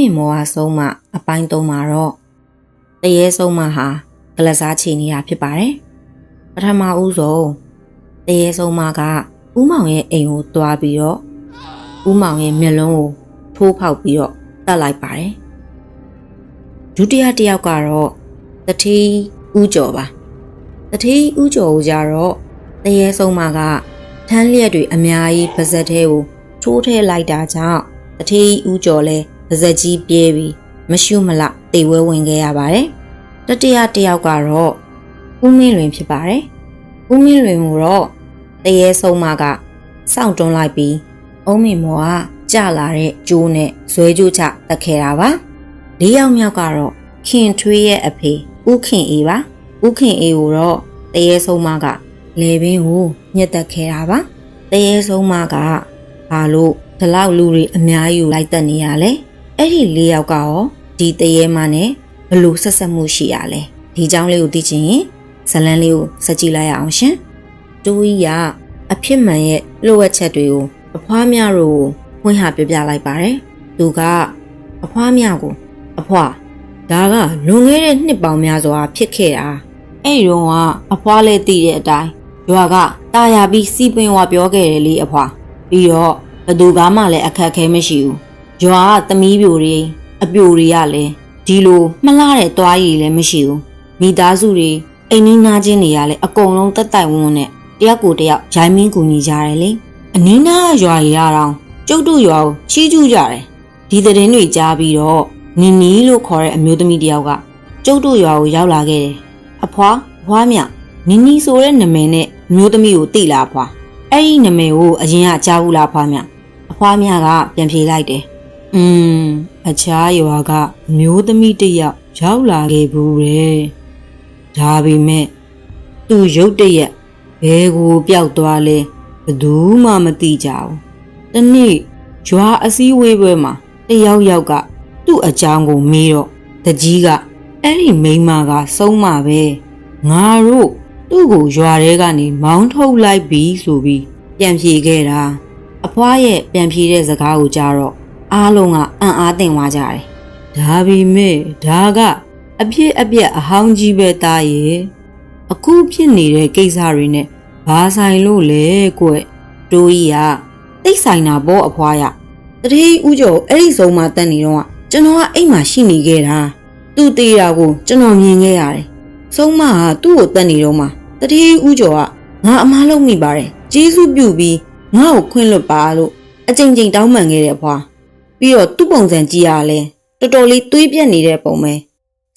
မြင့်မောဟာဆုံးမအပိုင်းသုံးမှာတော့တရေဆုံးမဟာကလစားချီနေတာဖြစ်ပါတယ်ပထမဦးဆုံးတရေဆုံးမကဦးမောင်ရဲ့အိမ်ကိုတွားပြီးတော့ဦးမောင်ရဲ့မျက်လုံးကိုထိုးဖောက်ပြီးတော့တတ်လိုက်ပါတယ်ဒုတိယတစ်ယောက်ကတော့တတိဦးကျော်ပါတတိဦးကျော်ကိုကြတော့တရေဆုံးမကထန်းလျက်တွေအများကြီးပါဇက်သေးကိုထိုးထဲလိုက်တာကြောင့်တတိဦးကျော်လဲ ပါဇက်ကြီးပြေးပြီးမရှုမလတေဝဲဝင်ခဲ့ရပါတယ်တတိယတစ်ယောက်ကတော့ဦးမင်းလွင်ဖြစ်ပါတယ်ဦးမင်းလွင်ကိုတော့တရေဆုံးမကစောင့်တွန်းလိုက်ပြီးအုံးမင်မောကကြလာတဲ့ကျိုးနဲ့ဇွဲကျိုးချတက်ခဲ့တာပါလေးယောက်မြောက်ကတော့ခင်ထွေးရဲ့အဖေဦးခင်အေးပါဦးခင်အေးကိုတော့တရေဆုံးမကလေပင်ကိုညှက်တက်ခဲ့တာပါတရေဆုံးမကဘာလို့ဒီလောက်လူတွေအများကြီးကိုလိုက်တက်နေရလဲ အဲ့ဒီလေးယောက်ကရောဒီတရေမနဲ့ဘလို့ဆက်ဆက်မှုရှိရလဲဒီเจ้าလေးကိုသိချင်ရင်ဇလန်းလေးကိုစကြည့်လိုက်ရအောင်ရှင်တူကြီးကအဖြစ်မှန်ရဲ့လိုအပ်ချက်တွေကိုအဖွားမြတို့ကိုဝင်ဟာပြပြလိုက်ပါတယ်သူကအဖွားမြကိုအဖွားဒါကလွန်ခဲ့တဲ့နှစ်ပေါင်းများစွာဖြစ်ခဲ့တာအဲ့ဒီတော့ကအဖွားလေးသိတဲ့အတိုင်းရွာကတာယာပြီးစီးပင်ဝပြောခဲ့တယ်လေအဖွားပြီးတော့ဘသူကမှလည်းအခက်အခဲမရှိဘူး ရွာကသမီးပြိုတွေအပြိုတွေကလည်းဒီလိုမလှတဲ့တွားရည်လည်းမရှိဘူးမိသားစုတွေအိမ်နီးနားချင်းတွေကလည်းအကုန်လုံးတက်တိုင်ဝန်းနဲ့တယောက်ကိုတယောက်ရိုင်းမင်းကူညီကြတယ်လေအနီးနားရွာရီရအောင်ကျုပ်တို့ရွာကိုချီးကျူးကြတယ်ဒီသတင်းတွေကြားပြီးတော့နီနီလို့ခေါ်တဲ့အမျိုးသမီးတယောက်ကကျုပ်တို့ရွာကိုရောက်လာခဲ့တယ်အဖွားအဖွားမြနီနီဆိုတဲ့နာမည်နဲ့အမျိုးသမီးကိုသိလားအဖွားအဲ့ဒီနာမည်ကိုအရင်ကကြားဘူးလားအဖွားမြအဖွားမြကပြန်ဖြေလိုက်တယ် อืมအခြားရွာကအမျိုးသမီးတစ်ယောက်ရောက်လာခဲ့ဘူးလေဒါပေမဲ့သူ့ရုတ်တရက်ဘဲကိုပျောက်သွားလဲဘယ်သူမှမသိကြဘူး။တနေ့ရွာအစည်းဝေးပွဲမှာတယောက်ယောက်ကသူ့အကြောင်းကိုမေးတော့တကြီးကအဲ့ဒီမိန်းမကဆုံးမပဲငါတို့သူ့ကိုရွာထဲကနေမောင်းထုတ်လိုက်ပြီဆိုပြီးပြန်ဖြေခဲ့တာအဖွားရဲ့ပြန်ဖြေတဲ့စကားကိုကြားတော့ အားလုံးကအံ့အားသင့်သွားကြတယ်။ဒါပေမဲ့ဒါကအဖြစ်အပျက်အဟောင်းကြီးပဲတားရဲ့အခုဖြစ်နေတဲ့ကိစ္စတွေနဲ့ဘာဆိုင်လို့လဲကွတိုးကြီးကတိတ်ဆိုင်တာပေါ့အဖွားရတတိဥကျော်အဲ့ဒီဆုံးမှတက်နေတော့ကျွန်တော်ကအိမ်မှာရှိနေခဲ့တာသူ့သေးတာကိုကျွန်တော်မြင်ခဲ့ရတယ်ဆုံးမကသူ့ကိုတက်နေတော့မှတတိဥကျော်ကငါအမားလုံးမိပါတယ်ကျေးဇူးပြုပြီးငါ့ကိုခွင့်လွတ်ပါလို့အကြိမ်ကြိမ်တောင်းပန်ခဲ့တယ်အဖွား ပြီးတော့သူ့ပုံစံကြည့်ရလဲတော်တော်လေးတွေးပြက်နေတဲ့ပုံပဲ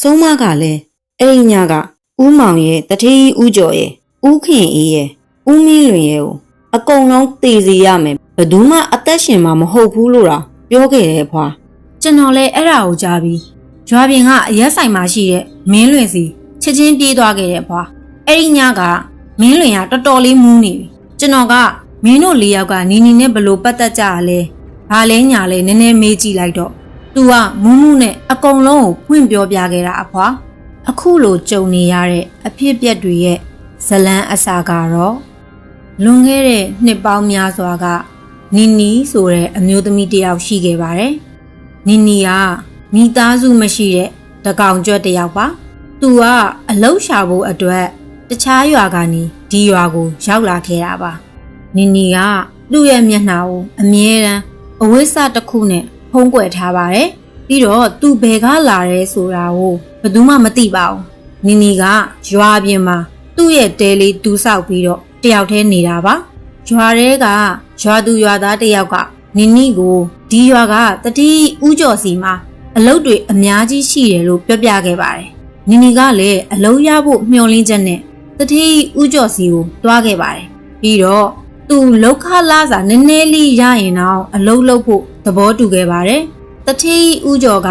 ဆုံးမကလည်းအဲ့ဒီညကဦးမောင်ရဲ့တတိဥကျော်ရဲ့ဦးခင်အေးရဲ့ဦးမင်းလွင်ရဲ့ကိုအကုန်လုံးတည်စီရမယ်ဘယ်သူမှအသက်ရှင်မှာမဟုတ်ဘူးလို့တော့ပြောခဲ့တယ်ဖွာကျွန်တော်လည်းအဲ့ဒါကိုကြားပြီးရွာပြင်ကအရက်ဆိုင်မှာရှိတဲ့မင်းလွင်စီချက်ချင်းပြေးသွားခဲ့တဲ့ဘွာအဲ့ဒီညကမင်းလွင်ကတော်တော်လေးမူးနေပြီကျွန်တော်ကမင်းတို့လေးယောက်ကနီနီနဲ့ဘလို့ပတ်သက်ကြရလဲ ဘာလဲညာလဲနည်းနည်းမေးကြည့်လိုက်တော့သူကမူးမူးနဲ့အကုန်လုံးကိုဖွင့်ပြောပြခဲ့တာအဖွာအခုလိုကြုံနေရတဲ့အဖြစ်အပျက်တွေရဲ့ဇလန်းအစာကတော့လွန်ခဲ့တဲ့နှစ်ပေါင်းများစွာကနီနီဆိုတဲ့အမျိုးသမီးတစ်ယောက်ရှိခဲ့ပါတယ်။နီနီကမိသားစုမရှိတဲ့တကောင်ကျွတ်တစ်ယောက်ပါ။သူကအလုရှာဖို့အတွက်တခြားရွာကနေဒီရွာကိုရောက်လာခဲ့တာပါ။နီနီကသူ့ရဲ့မျက်နှာကိုအမြဲတမ်း အဝိစ္စတစ်ခုနဲ့ဖုံးကွယ်ထားပါတယ်။ပြီးတော့သူဘယ်ကလာရဲဆိုတာကိုဘယ်သူမှမသိပါဘူး။နီနီကရွာပြင်မှာသူ့ရဲ့တဲလေးတူးဆောက်ပြီးတော့တယောက်တည်းနေတာပါရွာတဲကရွာသူရွာသားတယောက်ကနင်းနီကိုဒီရွာကတတိဥကျော်စီမှာအလုတ်တွေအများကြီးရှိတယ်လို့ပြောပြခဲ့ပါတယ်နင်းနီကလည်းအလုတ်ရဖို့မျှော်လင့်ချက်နဲ့တတိဥကျော်စီကိုတွားခဲ့ပါတယ်ပြီးတော့ သူလောက်ခလာစာနည်းနည်းလေးရရင်တော့အလုတ်လုပ်ဖို့သဘောတူခဲ့ပါတယ်တတိဥကျော်က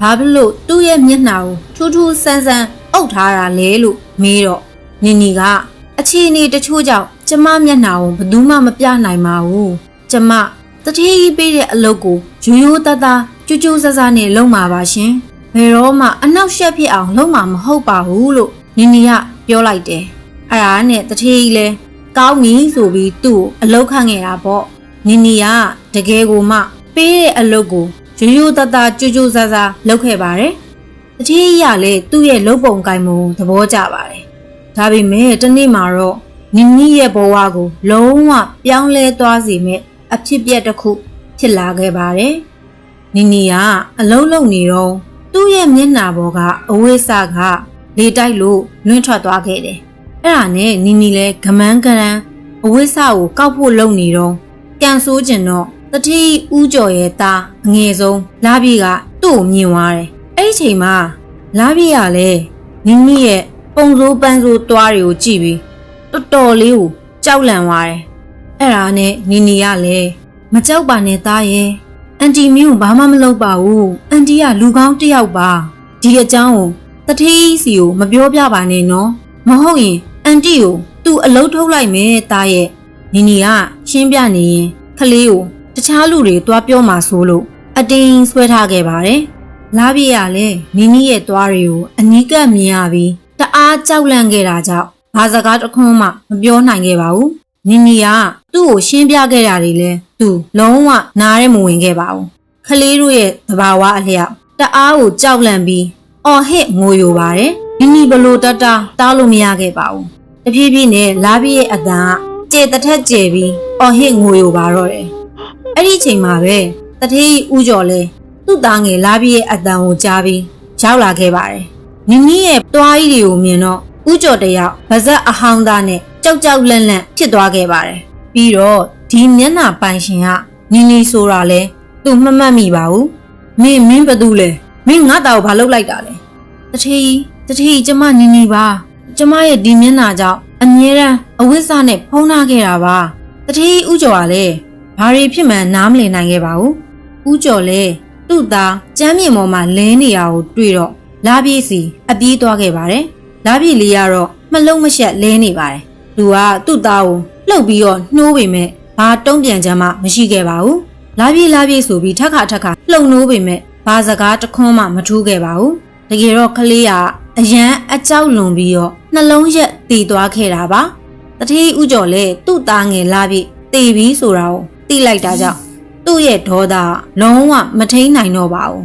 ဘာဖြစ်လို့သူ့ရဲ့မျက်နှာကိုထူးထူးဆန်းဆန်းအုပ်ထားတာလဲလို့မေးတော့နင်နီကအခြေအနေတချို့ကြောင့်ကျမမျက်နှာကိုဘယ်သူမှမပြနိုင်ပါဘူးကျမတတိကြီးပေးတဲ့အလုပ်ကိုရိုးရိုးသားသားကြိုးကြိုးဆဆနဲ့လုပ်မှာပါရှင်ဘယ်တော့မှအနောက်ရှက်ဖြစ်အောင်လုပ်မှာမဟုတ်ပါဘူးလို့နင်နီကပြောလိုက်တယ်အဲ့ဒါနဲ့တတိကြီးလဲ ကောင်းပြီဆိုပြီးသူ့ကိုအလုပ်ခန့်ခဲ့တာပေါ့နင်နီကတကယ်ကိုမှ ပေးတဲ့အလုပ်ကိုရိုးရိုးသားသားကြိုးကြိုးစားစားလုပ်ခဲ့ပါတယ်။တတိယလည်းသူ့ရဲ့လုပ်ပုံကိုင်မှုသဘောကျပါတယ်။ဒါပေမဲ့တနေ့မှာတော့နိနီရဲ့ဘဝကို လုံးဝပြောင်းလဲသွားစေမဲ့အဖြစ်ပြက်တစ်ခုဖြစ်လာခဲ့ပါတယ်။နိနီကအလုံးလုံးနေတော့သူ့ရဲ့မျက်နှာပေါ်ကအဝိစကလေတိုက်လို့လွင့်ထွက်သွားခဲ့တယ်။ အဲ့ဒါနဲ့နီနီလည်းဂမန်းကရန်အဝိစကိုကောက်ဖို့လုပ်နေတော့ကန်ဆိုးကျင်တော့တတိဦးကျော်ရဲ့သားအငယ်ဆုံးလာပြီကသူ့ကိုမြင်သွားတယ်။အဲ့ဒီချိန်မှာလာပြီကလည်းနီနီရဲ့ပုံစိုးပန်းစိုးသွားတွေကိုကြည့်ပြီးတော်တော်လေးကိုကြောက်လန့်သွားတယ်။အဲ့ဒါနဲ့နီနီကလည်းမကြောက်ပါနဲ့သားရဲ့အန်တီမင်းကိုဘာမှမလုပ်ပါဘူး။အန်တီကလူကောင်းတစ်ယောက်ပါ။ဒီအကြောင်းကိုတတိစီကိုမပြောပြပါနဲ့နော်။မဟုတ်ရင် အန်တီကိုသူ့အလုတ်ထုတ်လိုက်မယ်သားရဲ့နီနီကရှင်းပြနေရင်ကလေးကိုတခြားလူတွေတွားပြောမှဆိုလို့အတင်းဆွဲထားခဲ့ပါတယ်။လာပြည့်ရလဲနီနီရဲ့တွားတွေကိုအနီးကပ်မြင်ရပြီးတအားကြောက်လန့်ခဲ့တာကြောင့်ဘာစကားတစ်ခွန်းမှမပြောနိုင်ခဲ့ပါဘူး။နီနီကသူ့ကိုရှင်းပြခဲ့တာတွေလဲသူလုံးဝနားရဲမဝင်ခဲ့ပါဘူး။ကလေးတို့ရဲ့သဘာဝအလျောက်တအားကိုကြောက်လန့်ပြီးအော်ဟစ်ငိုယိုပါတယ်။ နီနီဘလို့တတတားလို့မရခဲ့ပါဘူး။တဖြည်းဖြည်းနဲ့လာပြည့်ရဲ့အတန်ကကျေတထက်ကျေပြီးအော်ဟစ်ငိုယိုပါတော့တယ်။အဲ့ဒီအချိန်မှာပဲတထေးဦးကျော်လဲသူ့သားငယ်လာပြည့်ရဲ့အတန်ကိုကြားပြီးရောက်လာခဲ့ပါတယ်။နီနီရဲ့တွားကြီးတွေကိုမြင်တော့ဦးကျော်တယောက်ဗဇက်အဟောင်းသားနဲ့ကြောက်ကြောက်လန့်လန့်ဖြစ်သွားခဲ့ပါတယ်။ပြီးတော့ဒီမျက်နှာပိုင်ရှင်ကနီနီဆိုတာလဲသူမမှတ်မိပါဘူး။မင်းမင်းဘာတူလဲ။မင်းငါ့တာကိုဘာလုပ်လိုက်တာလဲ။တထေး တထေးကျမနီနီပါ။ကျမရဲ့ဒီမျက်နှာကြောင့်အမြဲတမ်းအဝိဇ္ဇနဲ့ဖုံးထားခဲ့တာပါ။တထေးဥကျော်ကလည်းဘာတွေဖြစ်မှန်းနားမလည်နိုင်ခဲ့ပါဘူး။ဥကျော်လည်းသူ့သားကျမ်းမြေပေါ်မှာလဲနေရကိုတွေ့တော့လာပြေးစီအပြေးသွားခဲ့ပါတယ်။လာပြေးလေးကတော့မလုံးမရှက်လဲနေပါတယ်။သူကသူ့သားကိုလှုပ်ပြီးတော့နှိုးပေမဲ့ဘာတုံးပြန်ချမ်းမှမရှိခဲ့ပါဘူး။လာပြေးလာပြေးဆိုပြီးထက်ခါထက်ခါလှုပ်နှိုးပေမဲ့ဘာစကားတခွန်းမှမထူးခဲ့ပါဘူး။တကယ်တော့ကလေးက အရန်အကြောက်လွန်ပြီးတော့နှလုံးရက်တည်သွားခဲ့တာပါတတိဥကျော်လည်းသူ့သားငယ်လာပြီးတည်ပြီးဆိုတာကိုသိလိုက်တာကြောင့်သူ့ရဲ့ဒေါသလုံးဝမထိန်နိုင်တော့ပါဘူး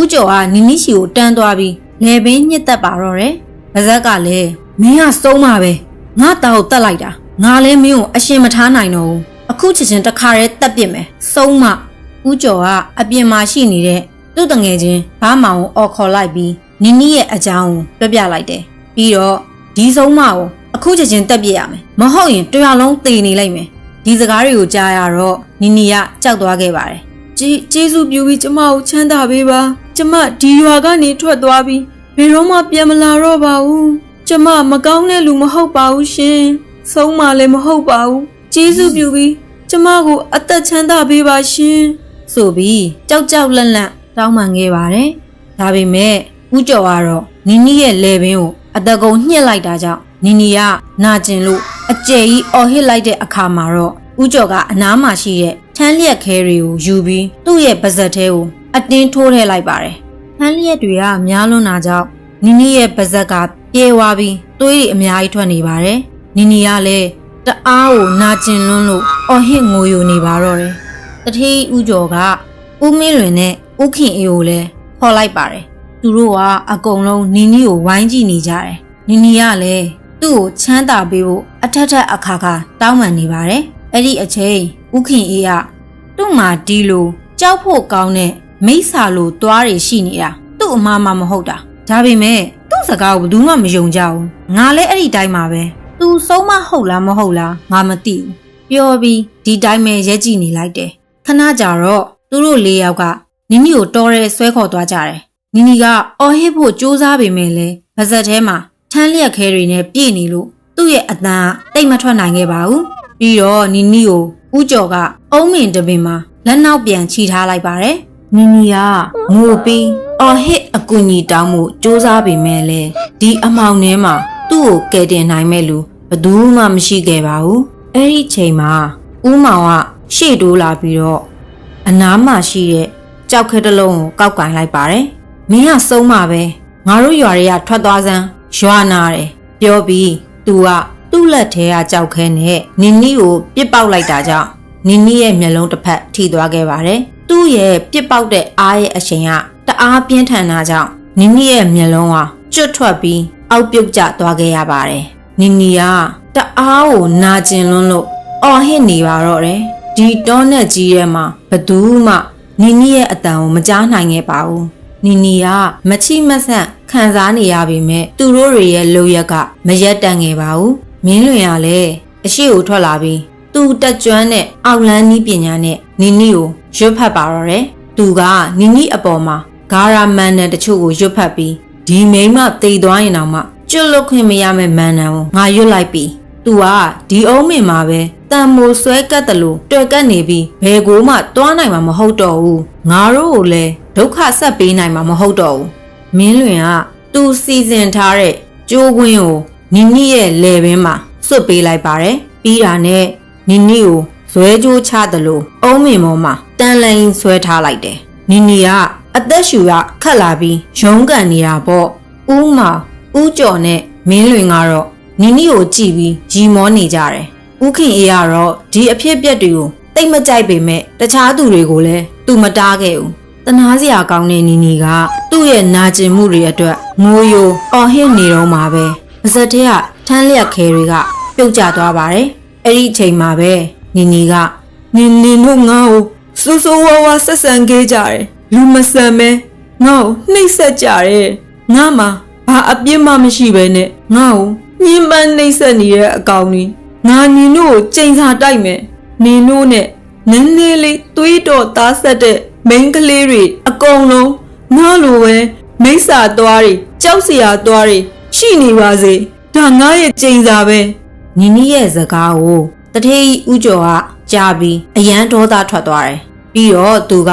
ဥကျော်ကနီနီရှီကိုတန်းသွားပြီးလေပင်ညစ်သက်ပါတော့တယ်ဗဇက်ကလည်းမင်းကစုံးပါပဲငါတောက်တက်လိုက်တာငါလည်းမင်းကိုအရှင်မထားနိုင်တော့ဘူးအခုချက်ချင်းတခါတည်းတက်ပစ်မယ်စုံးမဥကျော်ကအပြင်မှာရှိနေတဲ့သူ့တငယ်ချင်းဘာမောင်ကိုအော်ခေါ်လိုက်ပြီး နီနီရဲ့အကြောင်းကိုပြပြလိုက်တယ်ပြီးတော့ဒီဆုံးမကိုအခုချက်ချင်းတက်ပြစ်ရမယ်မဟုတ်ရင်တရွာလုံးသေနေလိုက်မယ်ဒီစကားတွေကိုကြားရတော့နီနီကကြောက်သွားခဲ့ပါတယ်ကျေးကျေးဇူးပြုပြီးကျမကိုချမ်းသာပေးပါကျမဒီရွာကနေထွက်သွားပြီးဘယ်တော့မှပြန်မလာတော့ပါဘူးကျမမကောင်းတဲ့လူမဟုတ်ပါဘူးရှင်ဆုံးမလည်းမဟုတ်ပါဘူးကျေးဇူးပြုပြီးကျမကိုအသက်ချမ်းသာပေးပါရှင်ဆိုပြီးကြောက်ကြောက်လန့်လန့်တောင်းပန်ခဲ့ပါတယ်ဒါပေမဲ့ ဦးကျော်ကတော့နီနီရဲ့လေပင်ကိုအတကုံညှစ်လိုက်တာကြောင့်နီနီကနာကျင်လို့အကျယ်ကြီးအော်ဟစ်လိုက်တဲ့အခါမှာတော့ဦးကျော်ကအနားမှာရှိတဲ့ထန်းလျက်ခဲတွေကိုယူပြီးသူ့ရဲ့ပါဇက်ထဲကိုအတင်းထိုးထည့်လိုက်ပါတယ်။ထန်းလျက်တွေကများလွန်းတာကြောင့်နီနီရဲ့ပါဇက်ကပြေးသွားပြီးသွေးတွေအများကြီးထွက်နေပါတယ်။နီနီကလည်းတအားကိုနာကျင်လွန်းလို့အော်ဟစ်ငိုယိုနေပါတော့တယ်။တထေးဦးကျော်ကဦးမင်းလွင်နဲ့ဦးခင်အေးကိုလည်းခေါ်လိုက်ပါတယ်။ သူတို့ကအကုန်လုံးနီနီကိုဝိုင်းကြည့်နေကြတယ်။နီနီကလည်းသူ့ကိုချမ်းသာပေးဖို့အထက်ထက်အခါခါတောင်းပန်နေပါတယ်။အဲ့ဒီအချိန်ဦးခင်အေးကသူ့မှာဒီလိုကြောက်ဖို့ကောင်းတဲ့မိစ္ဆာလိုသွားတွေရှိနေတာသူ့အမှားမှမဟုတ်တာ။ဒါပေမဲ့သူ့စကားကိုဘယ်သူမှမယုံကြဘူး။ငါလည်းအဲ့ဒီတိုင်းပါပဲ။ तू ဆုံးမဟုတ်လားမဟုတ်လားငါမသိဘူး။ပြောပြီးဒီတိုင်းပဲရက်ကြည့်နေလိုက်တယ်။ခဏကြာတော့သူတို့လေးယောက်ကနင်းနီကိုတော်ရဲဆွဲခေါ်သွားကြတယ်။ နင်းနီကအော်ဟစ်ဖို့စူးစမ်းပေမဲ့လည်းပါဇက်ထဲမှာထန်းလျက်ခဲတွေနဲ့ပြည့်နေလို့သူ့ရဲ့အတန်တိတ်မထွက်နိုင်ခဲ့ပါဘူး။ပြီးတော့နီနီကိုဦးကျော်ကအုံးမင်တပင်မှာလက်နောက်ပြန်ချီထားလိုက်ပါတယ်။နီနီကငိုပြီးအော်ဟစ်အကူကြီးတောင်းမှုစူးစမ်းပေမဲ့လည်းဒီအမောင်ထဲမှာသူ့ကိုကယ်တင်နိုင်မဲ့လူဘယ်သူမှမရှိခဲ့ပါဘူး။အဲ့ဒီချိန်မှာဦးမောင်ကရှေ့တိုးလာပြီးတော့အနားမှာရှိတဲ့ကြောက်ခဲတစ်လုံးကိုကောက်ကင်လိုက်ပါတယ်။ မင်းကစုံးမှာပဲငါတို့ရွာတွေကထွက်သွားစမ်းရွာနာတယ်ပြောပြီးသူကသူ့လက်ထဲကကြောက်ခဲနဲ့နင်းနီကိုပြစ်ပေါက်လိုက်တာကြောင့်နင်းနီရဲ့မျက်လုံးတစ်ဖက်ထိသွားခဲ့ပါတယ်။သူသူ့ရဲ့ပြစ်ပေါက်တဲ့အားရဲ့အချိန်ကတအားပြင်းထန်တာကြောင့်နီနီရဲ့မျက်လုံးဟာကျွတ်ထွက်ပြီးအောက်ပြုတ်ကျသွားခဲ့ရပါတယ်နီနီကတအားကိုနာကျင်လွန်းလို့အော်ဟစ်နေပါတော့တယ်ဒီတောနဲ့ကြီးထဲမှာဘသူမှနီနီရဲ့အတန်ကိုမကြားနိုင်ခဲ့ပါဘူး နီနီကမချိမဆန့်ခံစားနေရပေမဲ့သူတို့တွေရဲ့လုပ်ရက်ကမရက်တန်ခဲ့ပါဘူးမင်းလွင်ကလည်းအရှိကိုထွက်လာပြီးသူတက်ကျွမ်းတဲ့အောက်လန်းနီးပညာနဲ့နီနီကိုရွတ်ဖတ်ပါတော့တယ်သူကနီနီအပေါ်မှာဂါရာမန်နဲ့တချို့ကိုရွတ်ဖတ်ပြီးဒီမိန်းမတိတ်သွားရင်တော့မှကျွတ်လွတ်ခွင့်မရမယ့်မန်နံကိုငါရွတ်လိုက်ပြီး သူကဒီအုံးမင်မှာပဲတန်မိုဆွဲကတ်တယ်လို့တွေ့ကတ်နေပြီးဘယ်ကိုမှတွားနိုင်မှာမဟုတ်တော့ဘူးငါတို့ကိုလည်းဒုက္ခဆက်ပေးနိုင်မှာမဟုတ်တော့ဘူးမင်းလွင်ကသူစီစဉ်ထားတဲ့ကြိုးကွင်းကိုနီနီရဲ့လေပင်မှာစွတ်ပေးလိုက်ပါတယ်ပြီးတာနဲ့နီနီကိုဇွဲကြိုးချတယ်လို့အုံးမင်ပေါ်မှာတန်လိုင်းဆွဲထားလိုက်တယ်နီနီကအသက်ရှူရခတ်လာပြီးရုံးကန်နေတာပေါ့ဦးမောင်ဦးကျော်နဲ့မင်းလွင်ကတော့ နီနီကိုကြည့်ပြီးရီမောနေကြတယ်ဦးခင်အေးကတော့ဒီအဖြစ်အပျက်တွေကိုတိတ်မကြိုက်ပေမဲ့တခြားသူတွေကိုလည်းသူမတားခဲ့ဘူးတနာစရာကောင်းတဲ့နီနီကသူ့ရဲ့နာကျင်မှုတွေအတွက်ငိုယိုအော်ဟစ်နေတော့မှာပဲပါဇက်ထဲကထမ်းလျက်ခဲတွေကပြုတ်ကျသွားပါတယ်အဲ့ဒီအချိန်မှာပဲနီနီကနင်နင်တို့ငါ့ကိုစိုးစိုးဝါးဝါဆက်ဆံခဲ့ကြတယ်လူမဆန်မဲငါ့ကိုနှိပ်စက်ကြတယ်ငါမှဘာအပြစ်မှမရှိပဲနဲ့ငါ့ကို ညှဉ်းပန်းနှိပ်စက်နေတဲ့အကောင်ကြီးငါနင်တို့ကိုချိန်စာတိုက်မယ်နင်တို့နဲ့နည်းနည်းလေးသွေးတော်သားဆက်တဲ့မိန်းကလေးတွေအကုန်လုံးငါလိုပဲမိစ္ဆာသွားတွေကြောက်စရာသွားတွေရှိနေပါစေဒါငါရဲ့ချိန်စာပဲနီနီရဲ့စကားကိုတထေးကြီးဦးကျော်ကကြားပြီးအယံဒေါသထွက်သွားတယ်။ပြီးတော့သူက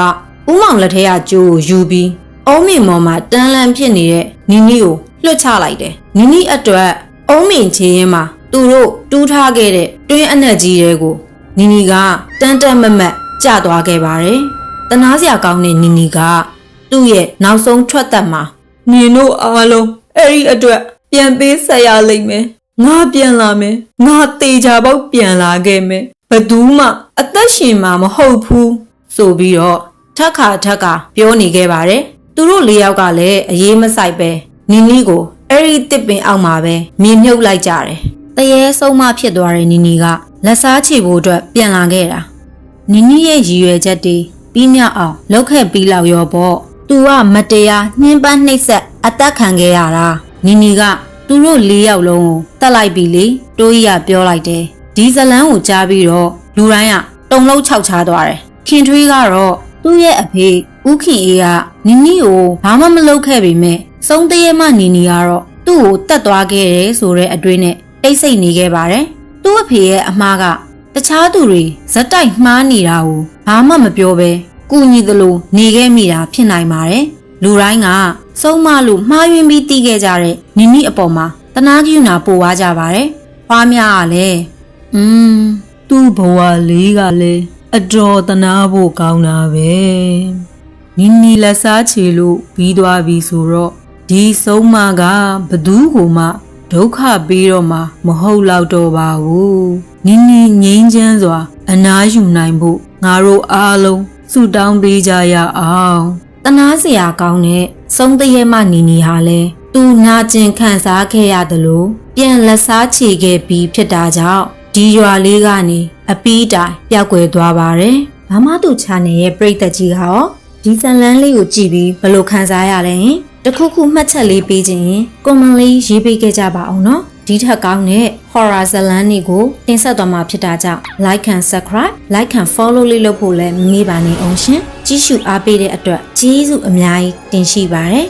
ဦးမောင်လက်ထဲကကြိုးကိုယူပြီးအုံးမင်မော်မှာတန်းလန်းဖြစ်နေတဲ့နီနီကိုလွှတ်ချလိုက်တယ်။နီနီအတွက် အုံးမင်ချေရင်မှာသူတို့တူးထားခဲ့တဲ့တွင်းအနက်ကြီးတွေကိုနီနီကတန်းတက်မမတ်ကျသွားခဲ့ပါတယ်။တနာစရာကောင်းတဲ့နီနီကသူ့ရဲ့နောက်ဆုံးထွက်သက်မှာနင်တို့အားလုံးအဲ့ဒီအတွက်ပြန်ပေးဆက်ရလိမ့်မယ်ငါပြန်လာမယ်ငါတေချာပေါက်ပြန်လာခဲ့မယ်ဘယ်သူမှ အသက်ရှင်မှာမဟုတ်ဘူးဆိုပြီးတော့ထက်ခါထက်ခါပြောနေခဲ့ပါတယ်။သူတို့လေးယောက်ကလည်းအေးမဆိုင်ပဲနီနီကို အဲ့ဒီတစ်ပင်အောက်မှာပဲမြင်မြုပ်လိုက်ကြတယ်။တရေဆုံးမဖြစ်သွားတဲ့နီနီကလက်စားချေဖို့အတွက်ပြန်လာခဲ့တာ။နီနီရဲ့ရည်ရွယ်ချက်တွေပြီးမြောက်အောင်လုပ်ခဲ့ပြီးလောက်ရောပေါ့။ "तू ကမတရားနှင်းပန်းနှိပ်စက်အသက်ခံခဲ့ရတာ။နီနီကသူတို့လေးယောက်လုံးကိုတတ်လိုက်ပြီလေ။တိုးကြီးကပြောလိုက်တယ်။ဒီဇလန်းကိုကြားပြီးတော့လူတိုင်းကတုံလုံးခြောက်ချသွားတယ်။ခင်ထွေးကတော့ သူ့ရဲ့အဖေဦးခင်အေးကနီနီကိုဘာမှမလုပ်ခဲ့ပေမဲ့စုံတရေမနီနီကတော့သူ့ကိုတတ်သွားခဲ့တယ်ဆိုတဲ့အတွေ့နဲ့တိတ်ဆိတ်နေခဲ့ပါတယ်။သူ့အဖေရဲ့အမားကတခြားသူတွေဇက်တိုက်မှားနေတာကိုဘာမှမပြောဘဲကုညီသလိုနေခဲ့မိတာဖြစ်နိုင်ပါတယ်။လူတိုင်းကစုံမလို့မှားယွင်းပြီးတီးခဲ့ကြတဲ့နီနီအပေါ်မှာတနာကျူနာပို့သွားကြပါတယ်။ဖွားများကလည်းอืมသူ့ဘဝလေးကလည်း အတော်တနာဖို့ကောင်းတာပဲနီနီလက်စားချေလို့ပြီးသွားပြီဆိုတော့ဒီဆုံးမကဘသူ့ကိုမှဒုက္ခပေးတော့မှမဟုတ်တော့တော့ပါဘူးနီနီငိမ့်ချမ်းစွာ အနားယူနိုင်ဖို့ငါတို့အားလုံးဆုတောင်းပေးကြရအောင်တနာစရာကောင်းတဲ့စုံတရဲမနီနီဟာလဲသူနာကျင်ခံစားခဲ့ရတယ်လို့ပြန်လက်စားချေခဲ့ပြီးဖြစ်တာကြောင့် ဒီရွာလေးကနေအပီးတိုင်ပျောက်ကွယ်သွားပါတယ်။မမတူ channel ရဲ့ပရိသတ်ကြီးကရောဒီဇလန်းလေးကိုကြည့်ပြီးဘယ်လိုခံစားရလဲဟင်တခုခုမှတ်ချက်လေးပေးခြင်းရင် comment လေးရေးပေးခဲ့ကြပါအောင်နော်ဒီထက်ကောင်းတဲ့ horror ဇလန်းတွေကိုတင်ဆက်သွားမှာဖြစ်တာကြောင့် like and subscribe like and follow လေးလုပ်ဖို့လည်းမမေ့ပါနဲ့အောင်ရှင်ကြည့်ရှုအားပေးတဲ့အတွက်ကျေးဇူးအများကြီးတင်ရှိပါတယ်